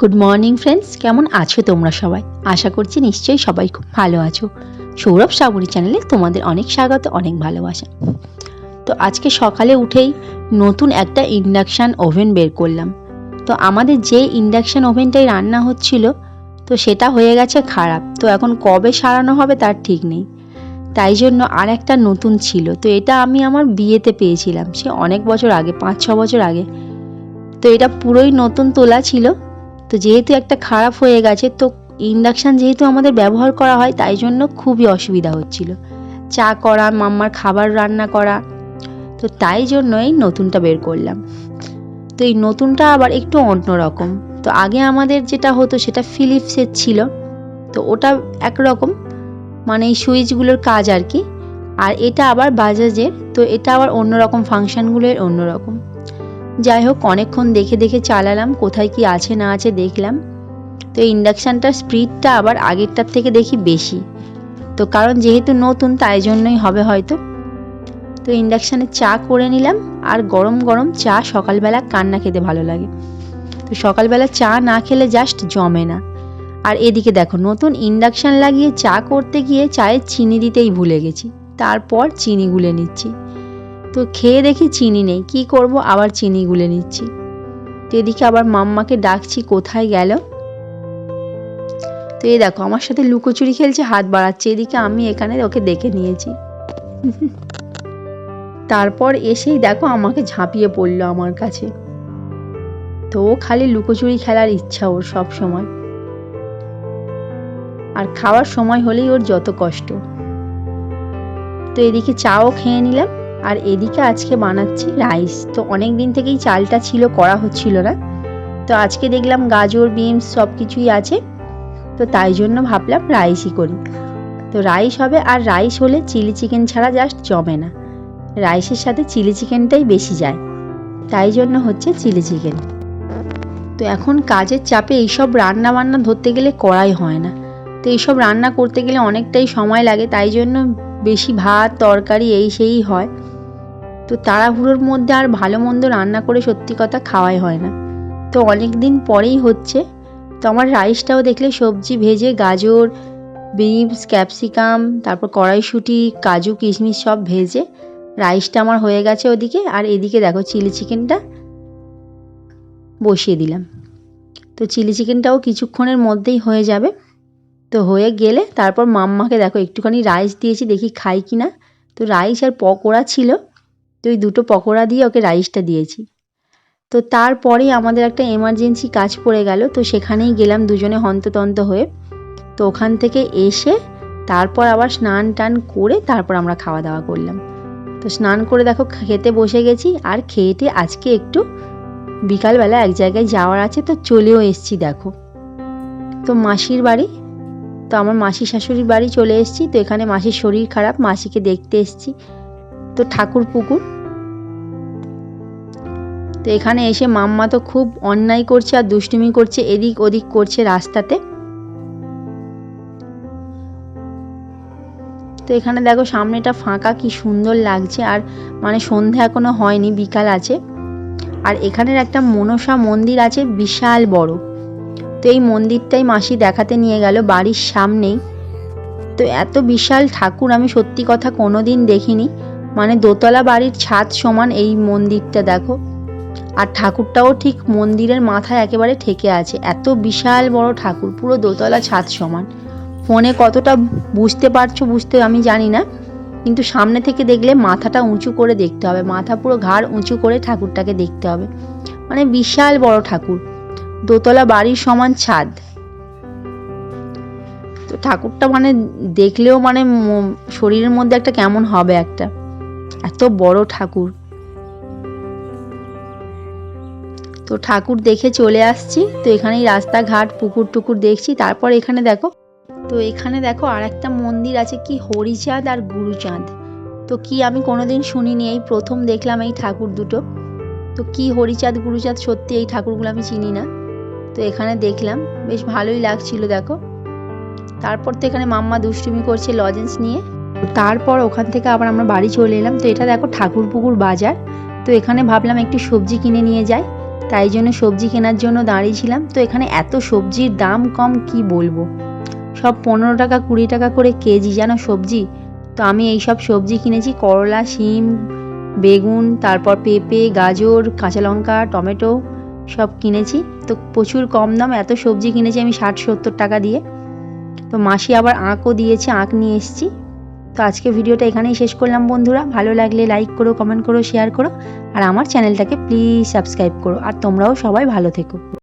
Good morning friends কেমন আছো তোমরা সবাই? আশা করছি নিশ্চয়ই সবাই খুব ভালো আছো। সৌরভ সাবরী চ্যানেলে তোমাদের অনেক স্বাগত, অনেক ভালোবাসা। তো আজকে সকালে উঠেই নতুন একটা ইন্ডাকশান ওভেন বের করলাম। তো আমাদের যে ইন্ডাকশান ওভেনটাই রান্না হচ্ছিল, তো সেটা হয়ে গেছে খারাপ। তো এখন কবে সারানো হবে তার ঠিক নেই। তাই জন্য আর একটা নতুন ছিল। তো এটা আমি আমার বিয়েতে পেয়েছিলাম। সে অনেক বছর আগে পাঁচ ছ বছর আগে। তো এটা পুরোই নতুন তোলা ছিল। তো যেহেতু একটা খারাপ হয়ে গেছে, তো ইন্ডাকশান যেহেতু আমাদের ব্যবহার করা হয়, তাই জন্য খুবই অসুবিধা হচ্ছিল। চা করা, মাম্মার খাবার রান্না করা, তো তাই জন্যই নতুনটা বের করলাম। তো এই নতুনটা আবার একটু অন্যরকম তো আগে আমাদের যেটা হতো, সেটা ফিলিপসের ছিল। তো ওটা একরকম মানে এই সুইচগুলোর কাজ আর কি। আর এটা আবার বাজাজের, তো এটা আবার অন্যরকম ফাংশানগুলোর অন্যরকম যাই হোক অনেকক্ষণ দেখে দেখে চালালাম, কোথায় কি আছে না আছে দেখলাম। তো ইন্ডাকশানটার স্পিডটা আবার আগেরটার থেকে দেখি বেশি। তো কারণ যেহেতু নতুন, তাই জন্যই হবে হয়তো। তো ইন্ডাকশানে চা করে নিলাম, আর গরম গরম চা সকালবেলা কান্না খেতে ভালো লাগে। তো সকালবেলা চা না খেলে জাস্ট জমে না। আর এদিকে দেখো, নতুন ইন্ডাকশান লাগিয়ে চা করতে গিয়ে চায়ে চিনি দিতেই ভুলে গেছি। তারপর চিনি গুলে নিচ্ছি। তো খেয়ে দেখি চিনি নেই। কি করব? আবার চিনি গুলে নিচ্ছি। তো এদিকে আবার মাম্মাকে ডাকছি, কোথায় গেল? তো এই দেখো, আমার সাথে লুকোচুরি খেলছে, হাত বাড়াচ্ছে। এদিকে আমি এখানে ওকে দেখে নিয়েছি। তারপর এসেই দেখো আমাকে ঝাঁপিয়ে পড়ল আমার কাছে। তো ও খালি লুকোচুরি খেলার ইচ্ছা ওর সব সময়। আর খাওয়ার সময় হলেই ওর যত কষ্ট। তো এদিকে চাও খেয়ে নিলাম। আর এদিকে আজকে বানাচ্ছি রাইস। তো অনেক দিন থেকেই চালটা ছিল, করা হচ্ছিল না। তো আজকে দেখলাম গাজর, বিনস সব কিছুই আছে। তো তাই জন্য ভাবলাম রাইসই করি। তো রাইস হবে, আর রাইস হলে চিলি চিকেন ছাড়া জাস্ট জমে না। রাইসের সাথে চিলি চিকেনটাই বেশি যায়। তাই জন্য হচ্ছে চিলি চিকেন। তো এখন কাজের চাপে এইসব রান্না বান্না ধরতে গেলে করাই হয় না। তো এইসব রান্না করতে গেলে অনেকটাই সময় লাগে, তাই জন্য বেশি ভাত, তরকারি, এই সেই হয়। তো তাড়াহুড়োর মধ্যে আর ভালো মন্দ রান্না করে সত্যি কথা খাওয়াই হয় না। তো অনেক দিন পরেই হচ্ছে, তো আমার রাইসটাও দেখলে সবজি ভেজে গাজর, বিনস, ক্যাপসিকাম, তারপর কড়াইশুঁটি, কাজু, কিশমিশ সব ভেজে রাইসটা আমার হয়ে গেছে ওদিকে আর এদিকে দেখো চিলি চিকেনটা বসিয়ে দিলাম। তো চিলি চিকেনটাও কিছুক্ষণের মধ্যেই হয়ে যাবে। তো হয়ে গেলে তারপর মাম্মাকে দেখো একটুখানি রাইস দিয়েছি, দেখি খাই কি না তো রাইস আর পকোড়া ছিল তো ওই দুটো পকোড়া দিয়ে ওকে রাইসটা দিয়েছি। তো তারপরেই আমাদের একটা এমার্জেন্সি কাজ পড়ে গেল, তো সেখানেই গেলাম দুজনে হন্ততন্ত হয়ে। তো ওখান থেকে এসে তারপর আবার স্নান টান করে তারপর আমরা খাওয়া দাওয়া করলাম। তো স্নান করে দেখো খেতে বসে গেছি, আর খেয়েটে আজকে একটু বিকালবেলা এক জায়গায় যাওয়ার আছে, তো চলেও এসছি দেখো। তো মাসির বাড়ি, তো আমার মাসি শাশুড়ির বাড়ি চলে এসেছি, তো এখানে মাসির শরীর খারাপ, মাসিকে দেখতে এসেছি। তো ঠাকুর পুকুর তো এখানে এসে মাম্মা তো খুব অন্যায় করছে আর দুষ্টুমি করছে, এদিক ওদিক করছে রাস্তাতে। তো এখানে দেখো সামনেটা ফাঁকা, কি সুন্দর লাগছে। আর মানে সন্ধে এখনও হয়নি, বিকাল আছে। আর এখানের একটা মনসা মন্দির আছে, বিশাল বড়। তো এই মন্দিরটাই মাসি দেখাতে নিয়ে গেল বাড়ির সামনেই। তো এত বিশাল ঠাকুর, আমি সত্যি কথা কোনো দিন দেখিনি। মানে দোতলা বাড়ির ছাদ সমান এই মন্দিরটা দেখো। আর ঠাকুরটাও ঠিক মন্দিরের মাথায় একেবারে ঠেকে আছে। এত বিশাল বড় ঠাকুর, পুরো দোতলা ছাদ সমান। ফোনে কতটা বুঝতে পারছ বুঝতে আমি জানি না, কিন্তু সামনে থেকে দেখলে মাথাটা উঁচু করে দেখতে হবে। মাথা পুরো ঘাড় উঁচু করে ঠাকুরটাকে দেখতে হবে। মানে বিশাল বড় ঠাকুর। দোতলা বাড়ির সমান ছাদ। তো ঠাকুরটা মানে দেখলেও মানে শরীরের মধ্যে একটা কেমন হবে একটা। এত বড় ঠাকুর। তো ঠাকুর দেখে চলে আসছি, তো এখানেই রাস্তাঘাট, পুকুর টুকুর দেখছি, তারপর এখানে দেখো, তো এখানে দেখো আর একটা মন্দির আছে কি হরিচাঁদ আর গুরুচাঁদ। তো কি আমি কোনোদিন শুনিনি, এই প্রথম দেখলাম এই ঠাকুর দুটো। তো কি হরিচাঁদ, গুরুচাঁদ, সত্যি এই ঠাকুরগুলো আমি চিনি না। তো এখানে দেখলাম, বেশ ভালোই লাগছিল দেখো। তারপর তো এখানে মাম্মা দুষ্টুমি করছে লজেন্স নিয়ে। তারপর ওখান থেকে আবার আমরা বাড়ি চলে এলাম। তো এটা দেখো ঠাকুর পুকুর বাজার। তো এখানে ভাবলাম একটু সবজি কিনে নিয়ে যাই। তাই জন্য সবজি কেনার জন্য দাঁড়িয়েছিলাম। তো এখানে এত সবজির দাম কম কি বলব? সব পনেরো টাকা, কুড়ি টাকা করে কেজি যেন সবজি? তো আমি এই সব সবজি কিনেছি। করলা, শিম, বেগুন, তারপর পেঁপে, গাজর, কাঁচা লঙ্কা, টমেটো সব কিনেছি। তো প্রচুর কম দাম। এত সবজি কিনেছি আমি ষাট, সত্তর টাকা দিয়ে। তো মাসি আবার আঁকও দিয়েছে। আঁক নিয়ে এসেছি। তো আজকে ভিডিওটা এখানেই শেষ করলাম বন্ধুরা। ভালো লাগলে লাইক করো কমেন্ট করো শেয়ার করো। আর আমার চ্যানেলটাকে প্লিজ সাবস্ক্রাইব করো। আর তোমরাও সবাই ভালো থেকো।